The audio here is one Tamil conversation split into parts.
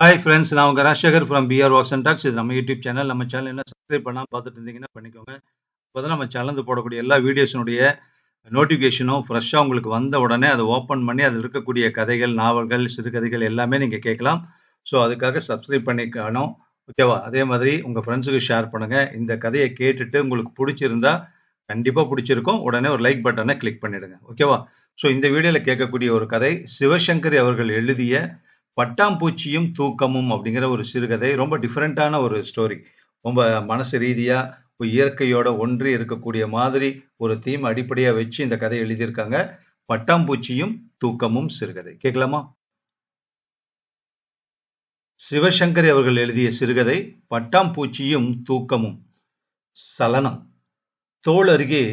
ஹாய் ஃப்ரெண்ட்ஸ் நான் உங்கள் Rajasekar from PR walks and talks இது நம்ம யூடியூப் சேனல் நம்ம சேனல் என்ன சப்ஸ்கிரைப் பண்ணால் பார்த்துட்டு இருந்தீங்கன்னா பண்ணிக்கோங்க. இப்போ தான் நம்ம சேனல் போடக்கூடிய எல்லா வீடியோஸினுடைய நோட்டிஃபிகேஷனும் ஃப்ரெஷ்ஷாக உங்களுக்கு வந்த உடனே அதை ஓப்பன் பண்ணி அதில் இருக்கக்கூடிய கதைகள் நாவல்கள் சிறுகதைகள் எல்லாமே நீங்கள் கேட்கலாம். ஸோ அதுக்காக சப்ஸ்கிரைப் பண்ணிக்கணும் ஓகேவா அதே மாதிரி உங்கள் ஃப்ரெண்ட்ஸுக்கு ஷேர் பண்ணுங்கள் இந்த கதையை கேட்டுட்டு உங்களுக்கு பிடிச்சிருந்தா கண்டிப்பாக பிடிச்சிருக்கும். உடனே ஒரு லைக் பட்டனை கிளிக் பண்ணிடுங்க. ஓகேவா ஸோ இந்த வீடியோவில் கேட்கக்கூடிய ஒரு கதை சிவசங்கரி அவர்கள் எழுதிய பட்டாம்பூச்சியும் தூக்கமும் அப்படிங்கிற ஒரு சிறுகதை ரொம்ப டிஃப்ரெண்ட்டான ஒரு ஸ்டோரி ரொம்ப மனசு ரீதியாக இயற்கையோட ஒன்றி இருக்கக்கூடிய மாதிரி ஒரு தீம் அடிப்படையாக வச்சு இந்த கதை எழுதியிருக்காங்க. பட்டாம்பூச்சியும் தூக்கமும் சிறுகதை. கேட்கலாமா? சிவசங்கரி அவர்கள் எழுதிய சிறுகதை பட்டாம்பூச்சியும் தூக்கமும் சலனம். தோள் அருகே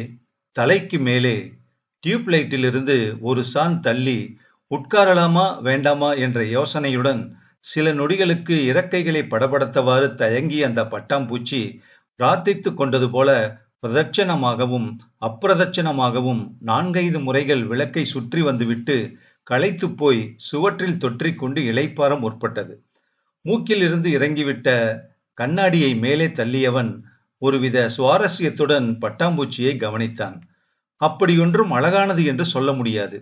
தலைக்கு மேலே டியூப் லைட்டிலிருந்து ஒரு சான் தள்ளி உட்காரலாமா வேண்டாமா என்ற யோசனையுடன் சில நொடிகளுக்கு இறக்கைகளை படபடத்தவாறு தயங்கிய அந்த பட்டாம்பூச்சி பிரார்த்தித்து கொண்டது போல பிரதட்சணமாகவும் அப்பிரதட்சணமாகவும் நான்கைந்து முறைகள் விளக்கை சுற்றி வந்துவிட்டு களைத்து போய் சுவற்றில் தொற்றிக்கொண்டு இளைப்பார முற்பட்டது. மூக்கில் இருந்து இறங்கிவிட்ட கண்ணாடியை மேலே தள்ளியவன் ஒருவித சுவாரஸ்யத்துடன் பட்டாம்பூச்சியை கவனித்தான். அப்படியொன்றும் அழகானது என்று சொல்ல முடியாது.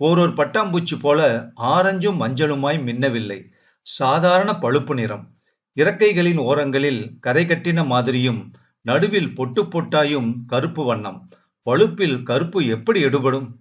ஓரொரு பட்டாம்பூச்சி போல ஆரஞ்சும் மஞ்சளுமாய் மின்னவில்லை. சாதாரண பழுப்பு நிறம். இறக்கைகளின் ஓரங்களில் கரை கட்டின மாதிரியும் நடுவில் பொட்டு பொட்டாயும் கருப்பு வண்ணம். பழுப்பில் கருப்பு எப்படி எடுபடும்?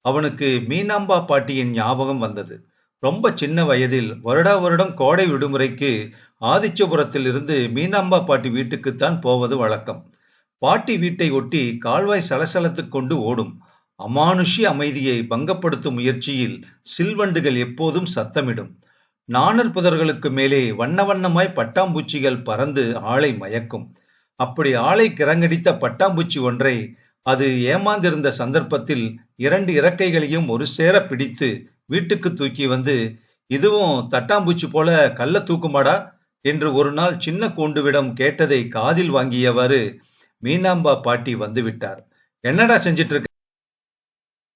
அவனுக்கு மீனாம்பா பாட்டியின் ஞாபகம் வந்தது. ரொம்ப சின்ன வயதில் வருடா வருடம் கோடை விடுமுறைக்கு ஆதிச்சபுரத்தில் இருந்து மீனாம்பா பாட்டி வீட்டுக்குத்தான் போவது வழக்கம். பாட்டி வீட்டை ஒட்டி கால்வாய் சலசலத்துக் கொண்டு ஓடும். அமானுஷி அமைதியை பங்கப்படுத்தும் முயற்சியில் சில்வண்டுகள் எப்போதும் சத்தமிடும். நாணர் புதர்களுக்கு மேலே வண்ண வண்ணமாய் பட்டாம்பூச்சிகள் பறந்து ஆளை மயக்கும். அப்படி ஆளை கிறங்கடித்த பட்டாம்பூச்சி ஒன்றை அது ஏமாந்திருந்த சந்தர்ப்பத்தில் இரண்டு இறக்கைகளையும் ஒரு சேர பிடித்து வீட்டுக்கு தூக்கி வந்து இதுவும் தட்டாம்பூச்சி போல கள்ள தூக்குமாடா? என்று ஒரு நாள் சின்ன கூண்டுவிடம் கேட்டதை காதில் வாங்கியவாறு மீனாம்பா பாட்டி வந்துவிட்டார் என்னடா செஞ்சிட்டு இருக்க?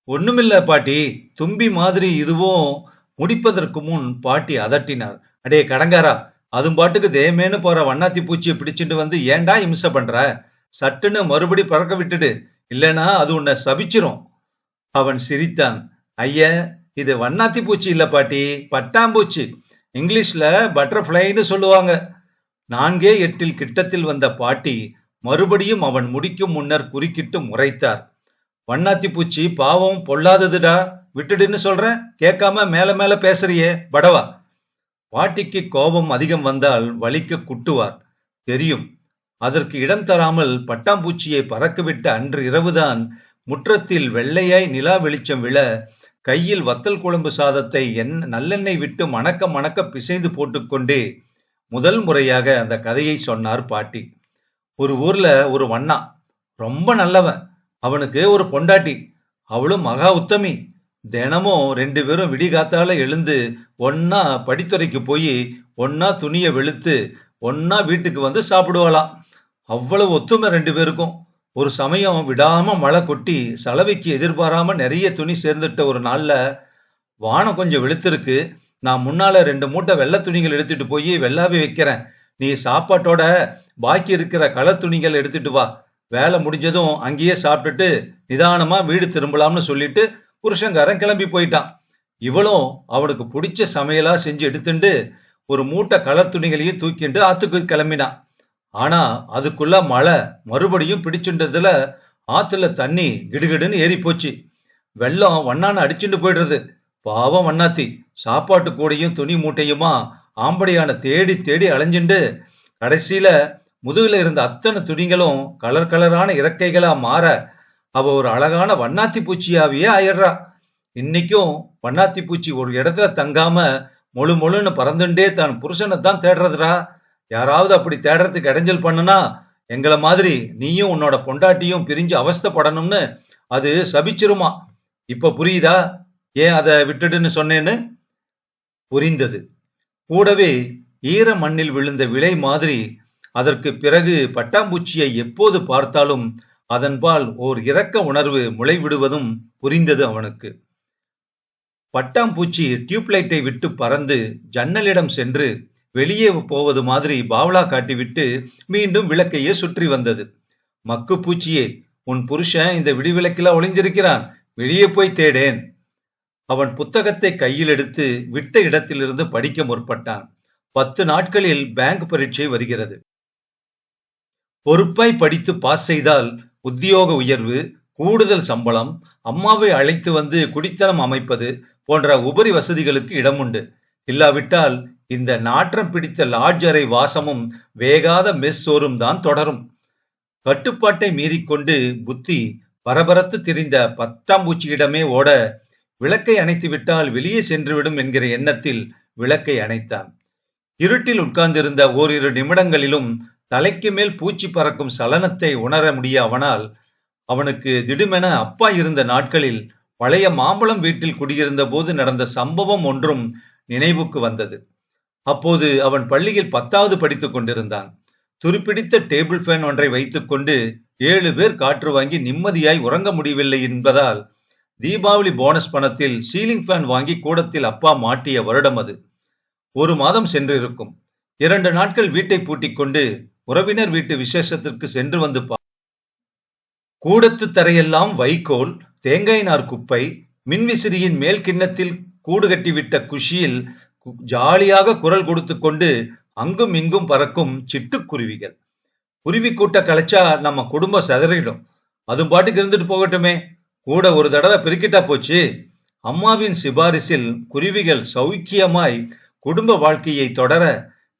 ஒண்ணுமில்ல பாட்டி தும்பி மாதிரி இதுவும் முடிப்பதற்கு முன் பாட்டி அதட்டினார். அடே கடங்காரா அது பாட்டுக்கு தேமேன்னு போற வண்ணாத்தி பூச்சியை பிடிச்சிட்டு வந்து ஏன்டா இம்சை பண்ற? சட்டுன்னு மறுபடி பறக்க விட்டுடு இல்லைனா அது உன்னை சபிச்சிரும். அவன் சிரித்தான். ஐய இது வண்ணாத்தி பூச்சி இல்ல பாட்டி பட்டாம்பூச்சி. இங்கிலீஷ்ல பட்டர்ஃப்ளைன்னு சொல்லுவாங்க. நான்கே எட்டில் கிட்டத்தில் வந்த பாட்டி மறுபடியும் அவன் முடிக்கும் முன்னர் குறுக்கிட்டு முறைத்தார். வண்ணாத்தி பூச்சி பாவம் பொல்லாததுடா. விட்டுடுன்னு சொல்றேன் கேட்காம மேல மேல பேசுறியே. படவா பாட்டிக்கு கோபம் அதிகம் வந்தால் வலிக்க குட்டுவார். தெரியும். அதற்கு இடம் தராமல் பட்டாம்பூச்சியை பறக்கவிட்ட அன்று இரவுதான் முற்றத்தில் வெள்ளையாய் நிலா வெளிச்சம் விழ கையில் வத்தல் குழம்பு சாதத்தை என் நல்லெண்ணெய் விட்டு மணக்க மணக்க பிசைந்து போட்டுக்கொண்டே முதல் முறையாக அந்த கதையை சொன்னார் பாட்டி. ஒரு ஊர்ல ஒரு வண்ணா. ரொம்ப நல்லவன். அவனுக்கு ஒரு பொண்டாட்டி. அவளும் மகா உத்தமி. தினமும் ரெண்டு பேரும் விடிகாத்தால எழுந்து ஒன்னா படித்துறைக்கு போய் ஒன்னா துணியை வெளுத்து ஒன்னா வீட்டுக்கு வந்து சாப்பிடுவாளாம் அவ்வளவு ஒத்துமை ரெண்டு பேருக்கும். ஒரு சமயம் விடாம மழை கொட்டி சலவைக்கு எதிர்பாராம நிறைய துணி சேர்ந்துட்ட ஒரு நாள்ல வானம் கொஞ்சம் வெளுத்திருக்கு. நான் முன்னால ரெண்டு மூட்டை வெள்ளை துணிகள் எடுத்துட்டு போய் வெள்ளாவே வைக்கிறேன். நீ சாப்பாட்டோட பாக்கி இருக்கிற கள துணிகள் எடுத்துட்டு வா. வேலை முடிஞ்சதும் அங்கேயே சாப்பிட்டுட்டு நிதானமா வீடு திரும்பலாம்னு சொல்லிட்டு புருஷங்காரன் கிளம்பி போயிட்டான். இவளும் அவனுக்கு பிடிச்ச சமையலா செஞ்சு எடுத்துட்டு ஒரு மூட்டை கலர் துணிகளையும் தூக்கிட்டு ஆத்துக்கு கிளம்பினான். ஆனா அதுக்குள்ள மழை மறுபடியும் பிடிச்சுன்றதுல ஆத்துல தண்ணி கிடுகிடுன்னு ஏறி போச்சு வெள்ளம் வண்ணான அடிச்சுட்டு போயிடுறது. பாவம் வண்ணாத்தி சாப்பாட்டு கூடையும் துணி மூட்டையுமா ஆம்படியான தேடி தேடி அலைஞ்சுண்டு கடைசியில முதுகில் இருந்த அத்தனை துணிகளும் கலர் கலரான இறக்கைகளா மாற அவ ஒரு அழகான வண்ணாத்தி பூச்சியாவே ஆயிடுறா. இன்னைக்கும் வண்ணாத்தி பூச்சி ஒரு இடத்துல தங்காம முழு முழுன்னு பறந்துண்டே தான் புருஷனை தான் தேடுறதுடா. யாராவது அப்படி தேடுறதுக்கு இடைஞ்சல் பண்ணுனா எங்களை மாதிரி நீயும் உன்னோட பொண்டாட்டியும் பிரிஞ்சு அவஸ்தைப்படணும்னு அது சபிச்சிருமா. இப்ப புரியுதா? ஏன் அதை விட்டுடுன்னு சொன்னேன்னு? புரிந்தது. கூடவே ஈர மண்ணில் விழுந்த விலை மாதிரி அதற்கு பிறகு பட்டாம்பூச்சியை எப்போது பார்த்தாலும் அதன்பால் ஓர் இரக்க உணர்வு முளைவிடுவதும் புரிந்தது அவனுக்கு. பட்டாம்பூச்சி டியூப்லைட்டை விட்டு பறந்து ஜன்னலிடம் சென்று வெளியே போவது மாதிரி பாவலா காட்டிவிட்டு மீண்டும் விளக்கையே சுற்றி வந்தது. மக்கு பூச்சியே உன் புருஷன் இந்த விடிவிளக்கில ஒளிஞ்சிருக்கிறான். வெளியே போய் தேடேன். அவன் புத்தகத்தை கையில் எடுத்து விட்ட இடத்திலிருந்து படிக்க முற்பட்டான். பத்து நாட்களில் பேங்க் பரீட்சை வருகிறது. பொறுப்பாய் படித்து பாஸ் செய்தால் உத்தியோக உயர்வு கூடுதல் சம்பளம் அம்மாவை அழைத்து வந்து குடித்தனம் அமைப்பது போன்ற உபரி வசதிகளுக்கு இடம் உண்டு இல்லாவிட்டால் இந்த நாற்றம் பிடித்த லாட்ஜரை வாசமும் வேகாத மெஸ் சோறும் தான் தொடரும். கட்டுப்பாட்டை மீறிக்கொண்டு புத்தி பரபரத்து திரிந்த பத்தாம் பூச்சியிடமே ஓட விளக்கை அணைத்து விட்டால் வெளியே சென்றுவிடும் என்கிற எண்ணத்தில் விளக்கை அணைத்தான். இருட்டில் உட்கார்ந்திருந்த ஓரிரு நிமிடங்களிலும் தலைக்கு மேல் பூச்சி பறக்கும் சலனத்தை உணர முடிய அவனால் அவனுக்கு திடுமென அப்பா இருந்த நாட்களில் பழைய மாம்பழம் வீட்டில் குடியிருந்த போது நடந்த சம்பவம் ஒன்றும் நினைவுக்கு வந்தது. அப்போது அவன் பள்ளியில் பத்தாவது படித்துக் கொண்டிருந்தான். துருப்பிடித்த டேபிள் ஃபேன் ஒன்றை வைத்துக்கொண்டு ஏழு பேர் காற்று வாங்கி நிம்மதியாய் உறங்க முடியவில்லை என்பதால் தீபாவளி போனஸ் பணத்தில் சீலிங் ஃபேன் வாங்கி கூடத்தில் அப்பா மாட்டிய வருடம் அது. ஒரு மாதம் சென்று இருக்கும் இரண்டு நாட்கள் வீட்டை பூட்டிக் கொண்டு உறவினர் வீட்டு விசேஷத்திற்கு சென்று வந்து கூடத்து தரையெல்லாம் வைக்கோல் தேங்காய் நார் குப்பை மின்விசிறியின் மேல் கிண்ணத்தில் கூடு கட்டிவிட்ட குஷியில் ஜாலியாக குரல் கொடுத்து கொண்டு அங்கும் இங்கும் பறக்கும் சிட்டுக்குருவிகள் குருவி கூட்ட கலைச்சா நம்ம குடும்பம் சிதறிடும். அது பாட்டுக்கு இருந்துட்டு போகட்டுமே. கூட ஒரு தடவை பெருக்கிட்டா போச்சு. அம்மாவின் சிபாரிசில் குருவிகள் சௌக்கியமாய் குடும்ப வாழ்க்கையை தொடர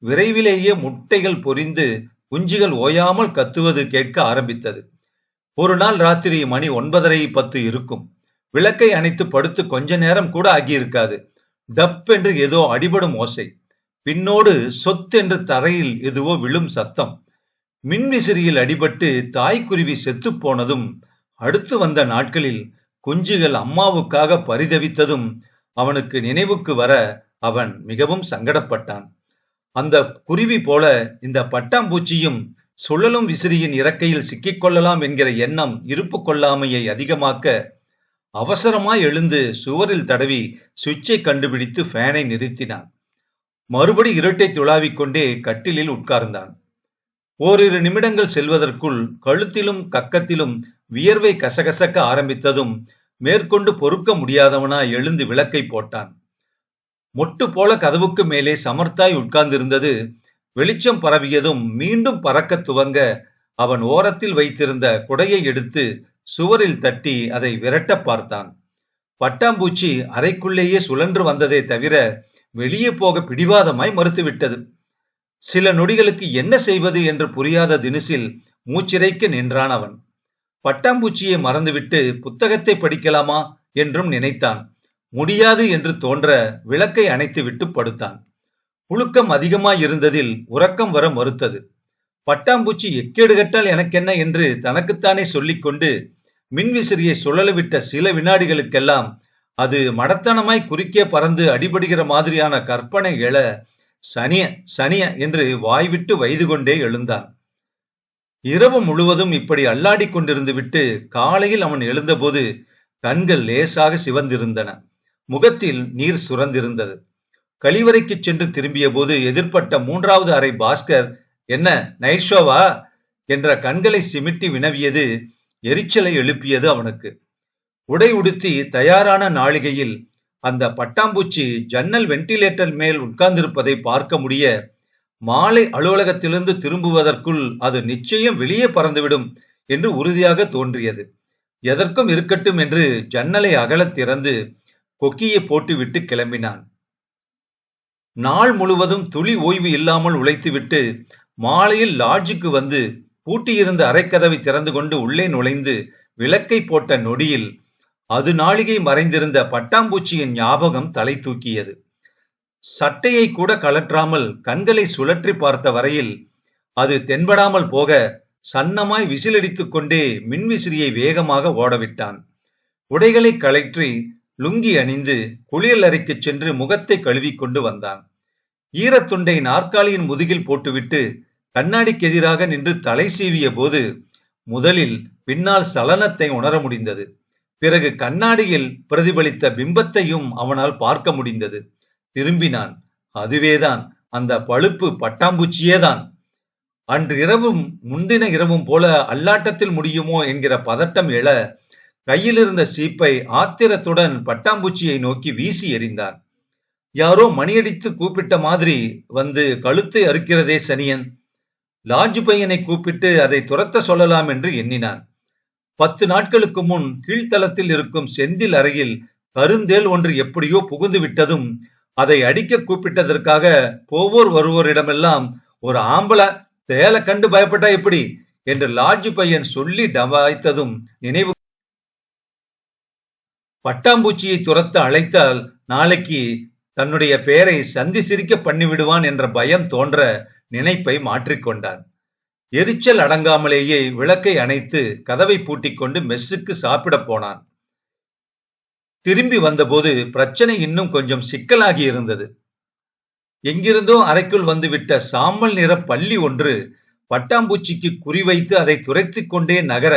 விரைவிலேயே முட்டைகள் பொரிந்து குஞ்சுகள் ஓயாமல் கத்துவது கேட்க ஆரம்பித்தது. ஒரு நாள் ராத்திரி மணி ஒன்பதரை பத்து இருக்கும். விளக்கை அணைத்து படுத்து கொஞ்ச நேரம் கூட ஆகியிருக்காது. டப் என்று ஏதோ அடிபடும் ஓசை. பின்னோடு சொத்தென்று தரையில் எதுவோ விழும் சத்தம். மின்விசிறியில் அடிபட்டு தாய்க்குருவி செத்துப் போனதும் அடுத்து வந்த நாட்களில் குஞ்சுகள் அம்மாவுக்காக பரிதவித்ததும் அவனுக்கு நினைவுக்கு வர அவன் மிகவும் சங்கடப்பட்டான். அந்த குருவி போல இந்த பட்டாம்பூச்சியும் சுழலும் விசிறியின் இறக்கையில் சிக்கிக்கொள்ளலாம் என்கிற எண்ணம் இருப்பு கொள்ளாமையை அதிகமாக்க அவசரமாய் எழுந்து சுவரில் தடவி சுவிட்சை கண்டுபிடித்து ஃபேனை நிறுத்தினான். மறுபடி இருட்டை துளாவிக் கொண்டே கட்டிலில் உட்கார்ந்தான். ஓரிரு நிமிடங்கள் செல்வதற்குள் கழுத்திலும் கக்கத்திலும் வியர்வை கசகசக்க ஆரம்பித்ததும் மேற்கொண்டு பொறுக்க முடியாதவனா எழுந்து விளக்கை போட்டான். மொட்டு போல கதவுக்கு மேலே சமர்த்தாய் உட்கார்ந்திருந்தது. வெளிச்சம் பரவியதும் மீண்டும் பறக்க துவங்க அவன் ஓரத்தில் வைத்திருந்த குடையை எடுத்து சுவரில் தட்டி அதை விரட்ட பார்த்தான். பட்டாம்பூச்சி அறைக்குள்ளேயே சுழன்று வந்ததே தவிர வெளியே போக பிடிவாதமாய் மறுத்துவிட்டது. சில நொடிகளுக்கு என்ன செய்வது என்று புரியாத தினுசில் மூச்சிறைக்க நின்றான் அவன். பட்டாம்பூச்சியை மறந்துவிட்டு புத்தகத்தை படிக்கலாமா என்றும் நினைத்தான். முடியாது என்று தோன்ற விளக்கை அணைத்துவிட்டு படுத்தான். புழுக்கம் அதிகமாய் இருந்ததில் உறக்கம் வர மறுத்தது. பட்டாம்பூச்சி எக்கேடு கட்டால் எனக்கென்ன என்று தனக்குத்தானே சொல்லிக்கொண்டு மின்விசிறியை சுழலவிட்ட சில வினாடிகளுக்கெல்லாம் அது மடத்தனமாய் குறுக்கே பறந்து அடிபடுகிற மாதிரியான கற்பனை எழ சனிய சனிய என்று வாய்விட்டு வைது கொண்டே எழுந்தான். இரவு முழுவதும் இப்படி அல்லாடிக் கொண்டிருந்து விட்டு காலையில் அவன் எழுந்தபோது கண்கள் லேசாக சிவந்திருந்தன. முகத்தில் நீர் சுரந்திருந்தது. கழிவறைக்கு சென்று திரும்பிய போது எதிர்ப்பட்ட மூன்றாவது அறை பாஸ்கர் என்ன நைட் ஷோவா? என்ற கண்களை சிமிட்டி வினவியது எரிச்சலை எழுப்பியது அவனுக்கு. உடை உடுத்தி தயாரான நாளிகையில் அந்த பட்டாம்பூச்சி ஜன்னல் வென்டிலேட்டர் மேல் உட்கார்ந்திருப்பதை பார்க்க முடிய மாலை அலுவலகத்திலிருந்து திரும்புவதற்குள் அது நிச்சயம் வெளியே பறந்துவிடும் என்று உறுதியாக தோன்றியது. எதற்கும் இருக்கட்டும் என்று ஜன்னலை அகலத் திறந்து கொக்கியை போட்டுவிட்டு கிளம்பினான். நாள் முழுவதும் துளி ஓய்வு இல்லாமல் உழைத்துவிட்டு மாலையில் லாட்ஜுக்கு வந்து பூட்டியிருந்த அரைக்கதவை திறந்து கொண்டு உள்ளே நுழைந்து விளக்கை போட்ட நொடியில் அது நாளிகை மறைந்திருந்த பட்டாம்பூச்சியின் ஞாபகம் தலை தூக்கியது. சட்டையை கூட கலற்றாமல் கண்களை சுழற்றி பார்த்த வரையில் அது தென்படாமல் போக சன்னமாய் விசிலடித்துக் கொண்டே மின்விசிறியை வேகமாக ஓடவிட்டான். உடைகளை கழற்றி லுங்கி அணிந்து குளியல் அறைக்குச் சென்று முகத்தை கழுவிக்கொண்டு வந்தான். ஈரத்துண்டை நாற்காலியின் முதுகில் போட்டுவிட்டு கண்ணாடிக்கு எதிராக நின்று தலை சீவிய போது முதலில் பின்னால் சலனத்தை உணர முடிந்தது. பிறகு கண்ணாடியில் பிரதிபலித்த பிம்பத்தையும் அவனால் பார்க்க முடிந்தது. திரும்பினான். அதுவேதான் அந்த பழுப்பு பட்டாம்பூச்சியேதான். அன்று இரவும் முந்தின இரவும் போல அல்லாட்டத்தில் முடியுமோ என்கிற பதட்டம் எழ கையில் இருந்த சீப்பை ஆத்திரத்துடன் பட்டாம்பூச்சியை நோக்கி வீசி எறிந்தான். யாரோ மணியடித்து கூப்பிட்ட மாதிரி வந்து கழுத்தை அறுக்கிறதே சனியன். லாஜு பையனை கூப்பிட்டு அதை துரத்த சொல்லலாம் என்று எண்ணினான். பத்து நாட்களுக்கு முன் கீழ்த்தளத்தில் இருக்கும் செந்தில் அறையில் கருந்தேல் ஒன்று எப்படியோ புகுந்து விட்டதும் அதை அடிக்க கூப்பிட்டதற்காக போவோர் வருவோரிடமெல்லாம் ஒரு ஆம்பளை தேலை கண்டு பயப்பட்டா எப்படி? என்று லாட்ஜு பையன் சொல்லி டபாய்த்ததும் நினைவு பட்டாம்பூச்சியை துரத்த அழைத்தால் நாளைக்கு தன்னுடைய பெயரை சந்தி சிரிக்க பண்ணிவிடுவான் என்ற பயம் தோன்ற நினைப்பை மாற்றிக்கொண்டான். எரிச்சல் அடங்காமலேயே விளக்கை அணைத்து கதவை பூட்டிக்கொண்டு மெஸ்ஸுக்கு சாப்பிட போனான். திரும்பி வந்தபோது பிரச்சனை இன்னும் கொஞ்சம் சிக்கலாகி இருந்தது. எங்கிருந்தோ அறைக்குள் வந்துவிட்ட சாம்பல் நிற பள்ளி ஒன்று பட்டாம்பூச்சிக்கு குறிவைத்து அதை துரைத்துக் கொண்டே நகர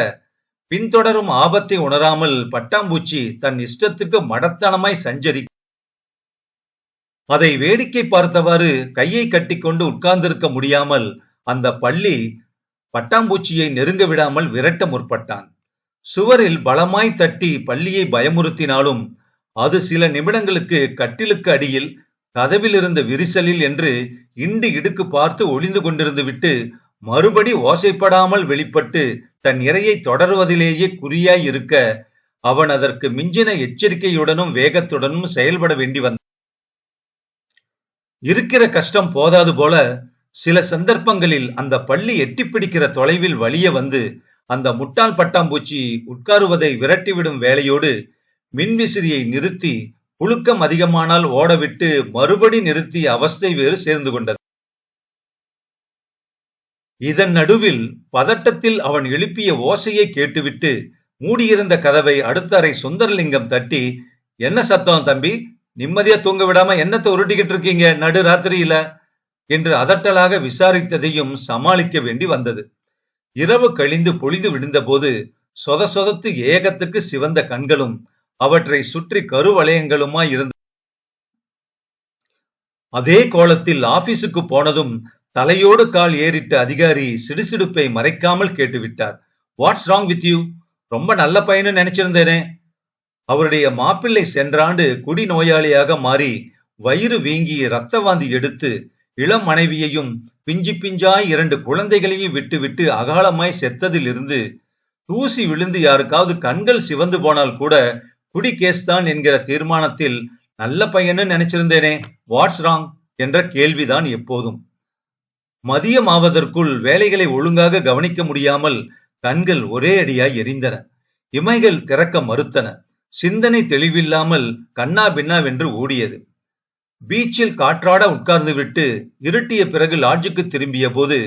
பின்தொடரும் ஆபத்தை உணராமல் பட்டாம்பூச்சி தன் இஷ்டத்துக்கு மடத்தனமாய் சஞ்சரி அதை வேடிக்கை பார்த்தவாறு கையை கட்டிக்கொண்டு உட்கார்ந்திருக்க முடியாமல் அந்த பள்ளி பட்டாம்பூச்சியை நெருங்க விடாமல் விரட்ட முற்பட்டான். சுவரில் பலமாய் தட்டி பள்ளியை பயமுறுத்தினாலும் அது சில நிமிடங்களுக்கு கட்டிலுக்கு அடியில் கதவில் இருந்த விரிசலில் என்று இண்டு இடுக்கு பார்த்து ஒளிந்து கொண்டிருந்து விட்டு மறுபடி ஓசைப்படாமல் வெளிப்பட்டு தன் இரையை தொடருவதிலேயே குறியாய் இருக்க அவன் அதற்கு மிஞ்சின எச்சரிக்கையுடனும் வேகத்துடனும் செயல்பட வேண்டி வந்தான். இருக்கிற கஷ்டம் போதாது போல சில சந்தர்ப்பங்களில் அந்த பள்ளி எட்டி பிடிக்கிற தொலைவில் வழிய வந்து அந்த முட்டாள் பட்டாம்பூச்சி உட்காருவதை விரட்டிவிடும் வேலையோடு மின்விசிறியை நிறுத்தி புழுக்கம் அதிகமானால் ஓடவிட்டு மறுபடி நிறுத்தி அவஸ்தை வேறு சேர்ந்து கொண்டது. இதன் நடுவில் பதட்டத்தில் அவன் எழுப்பிய ஓசையை கேட்டுவிட்டு மூடியிருந்த கதவை அடுத்த அறை சுந்தரலிங்கம் தட்டி என்ன சத்தம் தம்பி? நிம்மதியா தூங்க விடாம என்னத்தை உருட்டிக்கிட்டு இருக்கீங்க? நடு ராத்திரியில? என்று அதட்டலாக விசாரித்ததையும் சமாளிக்க வேண்டி வந்தது. இரவு கழிந்து பொழிந்து விழுந்தபோது சொத சொதத்து ஏகத்துக்கு சிவந்த கண்களும் அவற்றை சுற்றி கருவளையங்களுமாய் இருந்த அதே கோலத்தில் ஆபீஸுக்கு போனதும் தலையோடு கால் ஏறிட்ட அதிகாரி சிடுசிடுப்பை மறைக்காமல் கேட்டுவிட்டார். வாட்ஸ் ராங் வித் யூ ரொம்ப நல்ல பையனு நினைச்சிருந்தேனே. அவருடைய மாப்பிள்ளை சென்றாண்டு குடி நோயாளியாக மாறி வயிறு வீங்கி ரத்த வாந்தி எடுத்து இளம் மனைவியையும் பிஞ்சு பிஞ்சாய் இரண்டு குழந்தைகளையும் விட்டுவிட்டு அகாலமாய் செத்ததிலிருந்து தூசி விழுந்து யாருக்காவது கண்கள் சிவந்து போனால் கூட குடி கேஸ் தான் என்கிற தீர்மானத்தில் நல்ல பையனு நினைச்சிருந்தேனே. வாட்ஸ் ராங் என்ற கேள்விதான் எப்போதும். மதியம் ஆவதற்குள் வேலைகளை ஒழுங்காக கவனிக்க முடியாமல் கண்கள் ஒரே அடியாய் எரிந்தன. இமைகள் திறக்க மறுத்தன. சிந்தனை தெளிவில்லாமல் கண்ணா பின்னாவென்று ஓடியது. பீச்சில் காற்றாட உட்கார்ந்துவிட்டு இருட்டிய பிறகு லாட்ஜுக்கு திரும்பிய போது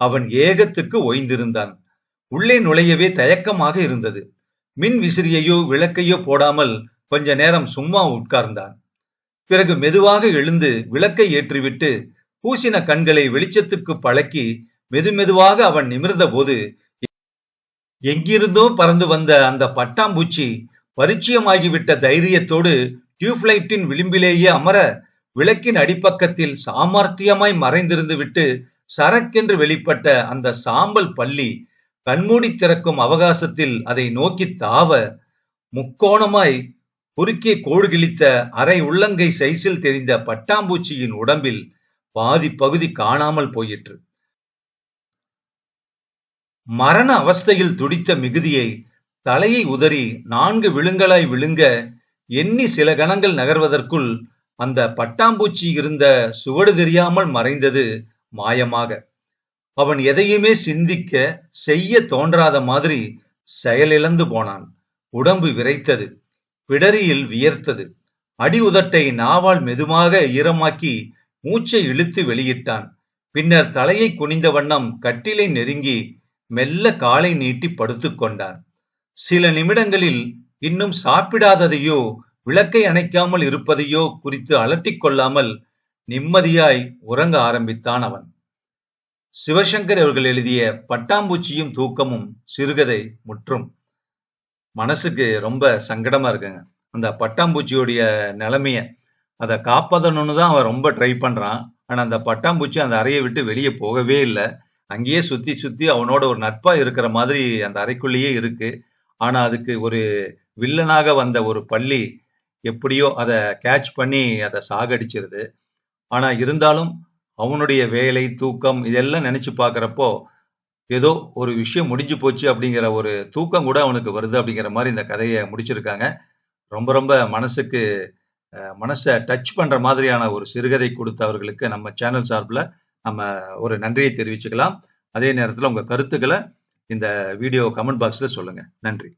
அவன் ஏகத்துக்கு ஓய்ந்திருந்தான். உள்ளே நுழையவே தயக்கமாக இருந்தது. மின் விசிறியையோ விளக்கையோ போடாமல் கொஞ்ச நேரம் சும்மா உட்கார்ந்தான். பிறகு மெதுவாக எழுந்து விளக்கை ஏற்றிவிட்டு பூசின கண்களை வெளிச்சத்துக்கு பழக்கி மெதுமெதுவாக அவன் நிமிர்ந்த போது எங்கிருந்தோ பறந்து வந்த அந்த பட்டாம்பூச்சி பரிச்சயமாகிவிட்ட தைரியத்தோடு டியூப்லைட்டின் விளிம்பிலேயே அமர விளக்கின் அடிப்பக்கத்தில் சாமர்த்தியமாய் மறைந்திருந்து விட்டு சரக்கென்று வெளிப்பட்ட அந்த சாம்பல் பள்ளி கண்மூடி திறக்கும் அவகாசத்தில் அதை நோக்கி தாவ முக்கோணமாய் குறுக்கே கோடு கிழித்த அரை உள்ளங்கை சைஸில் தெரிந்த பட்டாம்பூச்சியின் உடம்பில் பாதி பகுதி காணாமல் போயிற்று. மரண அவஸ்தையில் துடித்த மிகுதியை தலையை உதறி நான்கு விழுங்களாய் விழுங்க எண்ணி சில கணங்கள் நகர்வதற்குள் அந்த பட்டாம்பூச்சி இருந்த சுவடு தெரியாமல் மறைந்தது மாயமாக. அவன் எதையுமே சிந்திக்க செய்ய தோன்றாத மாதிரி செயலிழந்து போனான். உடம்பு விரைத்தது பிடரியில் வியர்த்தது. அடி உதட்டை நாவால் மெதுவாக ஈரமாக்கி மூச்சை இழுத்து வெளியிட்டான். பின்னர் தலையை குனிந்த வண்ணம் கட்டிலை நெருங்கி மெல்ல காலை நீட்டி படுத்துக் கொண்டான். சில நிமிடங்களில் இன்னும் சாப்பிடாததையோ விளக்கை அணைக்காமல் இருப்பதையோ குறித்து அலட்டிக் கொள்ளாமல் நிம்மதியாய் உறங்க ஆரம்பித்தான் அவன். சிவசங்கர் அவர்கள் எழுதிய பட்டாம்பூச்சியும் தூக்கமும் சிறுகதை முற்றும். மனசுக்கு ரொம்ப சங்கடமா இருக்குங்க. அந்த பட்டாம்பூச்சியோடைய நிலைமைய, அதை காப்பாத்தணும்னு தான் அவன் ரொம்ப ட்ரை பண்றான். ஆனால் அந்த பட்டாம்பூச்சி அந்த அறையை விட்டு வெளியே போகவே இல்லை அங்கேயே சுத்தி, சுத்தி அவனோட ஒரு நட்பா இருக்கிற மாதிரி அந்த அறைக்குள்ளேயே இருக்கு. ஆனா அதுக்கு ஒரு வில்லனாக வந்த ஒரு பள்ளி எப்படியோ அதை கேட்ச் பண்ணி அதை சாகடிச்சிருது. ஆனா இருந்தாலும் அவனுடைய வேலை, தூக்கம் இதெல்லாம் நினச்சி பார்க்குறப்போ ஏதோ ஒரு விஷயம் முடிஞ்சு போச்சு அப்படிங்கிற ஒரு தூக்கம் கூட அவனுக்கு வருது அப்படிங்கிற மாதிரி இந்த கதையை முடிச்சிருக்காங்க. ரொம்ப ரொம்ப மனசுக்கு மனச டச் பண்ற மாதிரியான ஒரு சிறுகதை குடுத்தவர்களுக்கு நம்ம சேனல் சார்புல நம்ம ஒரு நன்றியை தெரிவிச்சுக்கலாம். அதே நேரத்துல உங்க கருத்துக்களை இந்த வீடியோ கமெண்ட் பாக்ஸ்ல சொல்லுங்க. நன்றி.